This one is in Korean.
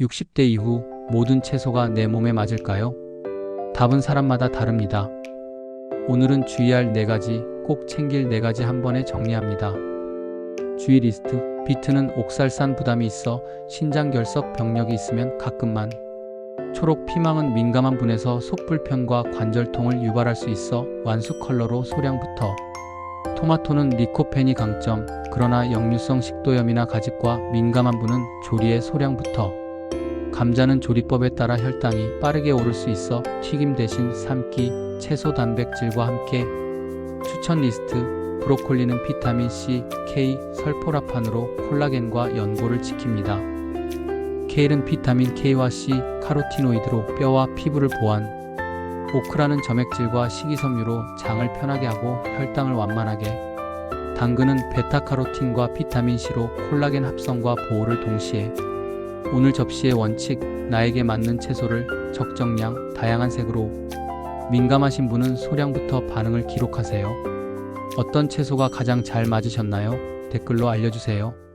60대 이후 모든 채소가 내 몸에 맞을까요? 답은 사람마다 다릅니다. 오늘은 주의할 네 가지, 꼭 챙길 네 가지 한 번에 정리합니다. 주의 리스트. 비트는 옥살산 부담이 있어 신장 결석 병력이 있으면 가끔만. 초록 피망은 민감한 분에서 속 불편과 관절통을 유발할 수 있어 완숙 컬러로 소량부터. 토마토는 리코펜이 강점, 그러나 역류성 식도염이나 가집과 민감한 분은 조리에 소량부터. 감자는 조리법에 따라 혈당이 빠르게 오를 수 있어 튀김 대신 삶기, 채소 단백질과 함께 추천 리스트 브로콜리는 비타민 C, K, 설포라판으로 콜라겐과 연고를 지킵니다. 케일은 비타민 K와 C, 카로티노이드로 뼈와 피부를 보완. 오크라는 점액질과 식이섬유로 장을 편하게 하고 혈당을 완만하게. 당근은 베타카로틴과 비타민 C로 콜라겐 합성과 보호를 동시에. 오늘 접시의 원칙, 나에게 맞는 채소를 적정량, 다양한 색으로. 민감하신 분은 소량부터 반응을 기록하세요. 어떤 채소가 가장 잘 맞으셨나요? 댓글로 알려주세요.